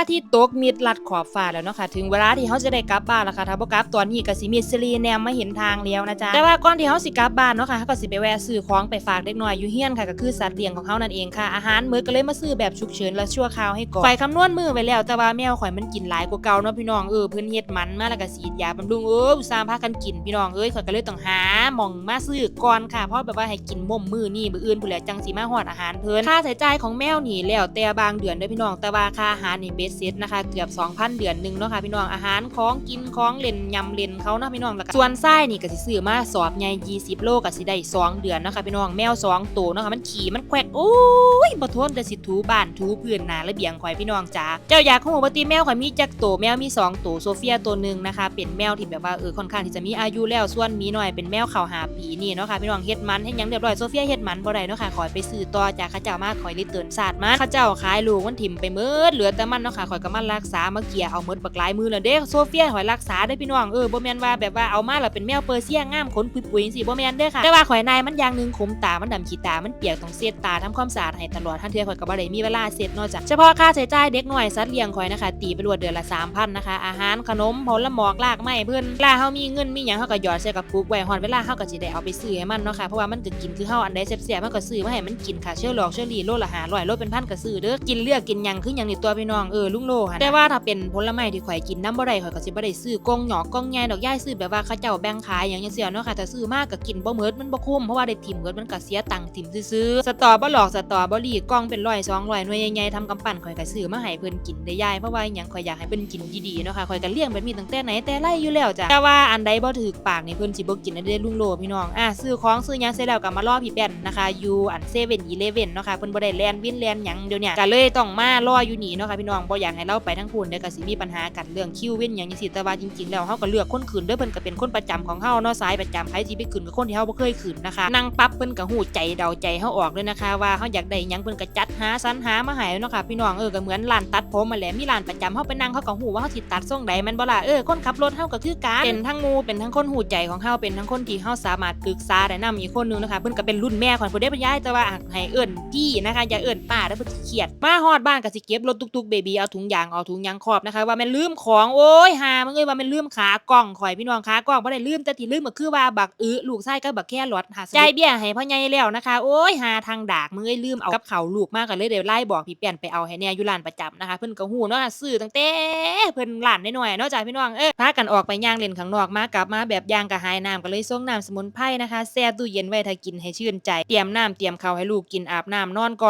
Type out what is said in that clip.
อาทิตย์ตกมิดลัดขอบฟ้าแล้วเนาะค่ะถึงเวลาที่เขาจะได้กลับบ้านแล้วค่ะถ้าบ่กลับตอนนี้ก็สิมีซีรีแนมมาเห็นทางแล้วนะจ๊ะแต่ว่าก่อนที่เขาสิกลับบ้านเนาะค่ะเขาก็สิไปแวะซื้อของไปฝากเด็กน้อยอยู่เฮียนค่ะก็คือสัตว์เลี้ยงของเขานั่นเองค่ะอาหารมื้อก็เลยมาซื้อแบบฉุกเฉินและชั่วคราวให้ก่อนข่อยคำนวณมือไว้แล้วแต่ว่าแมวข่อยมันกินหลายกว่าเก่าเนาะพี่น้องเออเพิ่นเฮ็ดมันมาแล้วก็ฉีดยาบำรุงเอออุตส่าห์พากันกินพี่น้องเอ้ยข่อยก็เลยต้องหาหม่องมาซื้อก่อนค่ะเพราะแบบว่าให้กินม่มมื้อนี้มื้ออื่นพุ่นแหละจังสิมาฮอดอาหารเพิ่นค่าใช้จ่ายของแมวนี่แล้วแต่บางเดือนเด้อพี่น้องแต่ว่าค่าอาหารนี่เบสเซ็ตนะคะ เกือบ 2,000 เดือนหนึ่งเนาะค่ะพี่น้องอาหารของกินของเล่นยำเล่นเขาเนาะพี่น้องแล้วก็ส่วนไส้นี่ก็สิซื้อมาสอบใหญ่20 โลก็สิได้สองเดือนเนาะค่ะพี่น้องแมวสองตัวเนาะค่ะมันขี่มันแขวกโอ้ยบ่ทนแต่สิถูบ้านถูพื้นหน้าระเบียงข่อยพี่น้องจ๋าเจ้าอยากฮู้ว่าติแมวข่อยมีจักตัวแมวมีสองตัวโซเฟียตัวหนึ่งนะคะเป็นแมวที่แบบว่าเออค่อนข้างที่จะมีอายุแล้วส่วนมีหน้อยเป็นแมวเข้าหาปีนี่เนาะค่ะพี่น้องเฮ็ดมันเฮ็ดยังเรียบร้อยโซเฟียเฮ็ดมันบ่ได้เนาะค่ะขอยไปซื้อต่อจากเขาเจ้ามาข่อยเลยเตือนศาสตร์มาเขาเจ้าขายลูกมันถิ่มไปเมิดเหลือแต่มันเนาะค่ะค่ะข่อยก็มันรักษามาเกี่ยเอาเมดบักหลายมือแล้วเด้โซเฟียข่อยรักษาได้พี่น้องเออบ่แม่นว่าแบบว่าเอามาแล้วเป็นแมวเปอร์เซียงามขนปุยๆจังซี่บ่แม่นเด้อค่ะแต่ว่าข่อยนายมันอย่างหนึงขมตามันดำขี้ตามันเปียกต้องเช็ดตาทำความสะอาดให้ตลอดทันเทื่อข่อยก็บ่ได้มีเวลาเช็ดนอกจากเฉพาะค่าใช้จ่ายเด็กน้อยสัตว์เลี้ยงข่อยนะคะตีไปรวดเดือนละ3,000นะคะอาหารขนมผลหมอกลากไม้เพิ่นเวลาเฮามีเงินมีหยังเฮาก็หยอดใส่กระปุกไว้ฮอดเวลาเฮาก็สิได้เอาไปซื้อให้มันเนาะค่ะเพราะว่ามันก็กินคือเฮาอันใดแซ่บๆมันก็ซื้อมาให้มันกินค่ะเชื่อหลอกเชื่อลีโลละ500โลเป็นพันก็ซื้อเด้อกินเลือกกินหยังคือหยังนี่ตัวพี่น้องเออยลุงโลหั่นแต่ว่าถ้าเป็นผลไม้ที่ข่อยกินน้ำบ่ได้ข่อยก็สิบ่ได้ซื้อกองหยอกกองใหญ่ดอกย่ายซื้อแบบว่าเขาเจ้าแบ่งขายหยังจังซี่เนาะค่ะแต่ซื้อมากก็กินบ่หมดมันบ่คุ้มเพราะว่าได้ถิ่มเบิดมันก็เสียตังค์ถิ่มซื่อสตอบ่หลอกสตอบ่หลีกองเป็นร้อย200หน่วยใหญ่ๆทำกำปั้นข่อยก็ซื้อมาให้เพิ่นกินได้ย่ายเพราะว่าหยังข่อยอยากให้เพิ่นกินดีๆเนาะค่ะข่อยก็เลี้ยงแบบนี้ตั้งแต่ไหนแต่ไรอยู่แล้วจ้ะแต่ว่าอันใดบ่ถูกปากนี่เพิ่นสิบ่กินอันเด้ลุงโลพี่น้องอะซื้อของซื้อหยังเสร็จแล้วก็มารอพี่แป้นนะคะอยู่อันเซเว่นอีเลเว่นเนาะค่ะเพิ่นบ่ได้แลนวินแลนหยังเดี๋ยวเนี้ก็เลยต้องมารออยู่นี่เนาะค่ะพี่น้องบ่อยากให้เราไปทั้งพูนเดี๋ยวก็สิมีปัญหากันเรื่องคิวเวินหยังจังซี่แต่ว่าจริงๆแล้วเฮาก็เลือกคนขืนเด้อเพิ่นก็เป็นคนประจำของเฮาเนาะสายประจำใครสิไปขืนกับคนที่เฮาบ่เคยขืนนะคะนั่งปั๊บเพิ่นก็ฮู้ใจเดาใจเฮาออกเลยนะคะว่าเฮาอยากได้หยังเพิ่นก็จัดหาสรรหามาให้เนาะค่ะพี่น้องเออก็เหมือนร้านตัดผมมาแหละมีร้านประจำเฮาไปนั่งเฮาก็ฮู้ว่าเฮาสิตัดทรงใดม่นบ่ล่ะเออคนขับรถเฮาก็คือกันเป็นทั้งหมู่เป็นทั้งคนฮู้ใจของเฮาเป็นทั้งคนที่เฮาสามารถปรึกษาได้นำอีกคนนึงนะคะเพิ่นก็เป็นรุ่นแม่ของเพิ่นได้เพิ่นย้ายแต่ว่าให้เอิ้นพี่นะคะอย่าเอิ้นป้าเด้อเพิ่นสิเครียดมาฮอดบ้านก็สิเก็บรถตุกๆเบบีเอาถุงยางเอาถุงยางครอบนะคะ ว่าม่นลืมของโอ้ยหามึงเอ้ยว่าม่นลืมขากล้องข่อยพี่น้องขากล้องบ่ได้ลืมแต่ที่ลืมก็คือว่าบักอื้อลูกชายกับบักแค่รถหาจ่ายเบี้ยให้พ่อใหญ่แล้วนะคะโอ้ยหาทางดากมึงเอ้ยลืมเอากับเขาลูกมากก็เลยเดี๋ยวไล่บอกพี่เปลี่ยนไปเอาให้แน่อยู่ร้านประจำนะคะ เพิ่นก็ฮู้เนาะซื้อตั้งแต่เพิ่นร้านน้อยๆเนาะจ้ะพี่น้องเอ้ยพากันออกไปย่างเล่นข้างนอกมากลับมาแบบย่างกระหายน้ำก็เลยส่งน้ำสมุนไพรนะคะแช่ตู้เย็นไว้ถ้ากินให้ชื่นใจเตรียมน้ำเตรียมข้าวให้ลูกกินอาบน้ำนอนก่อน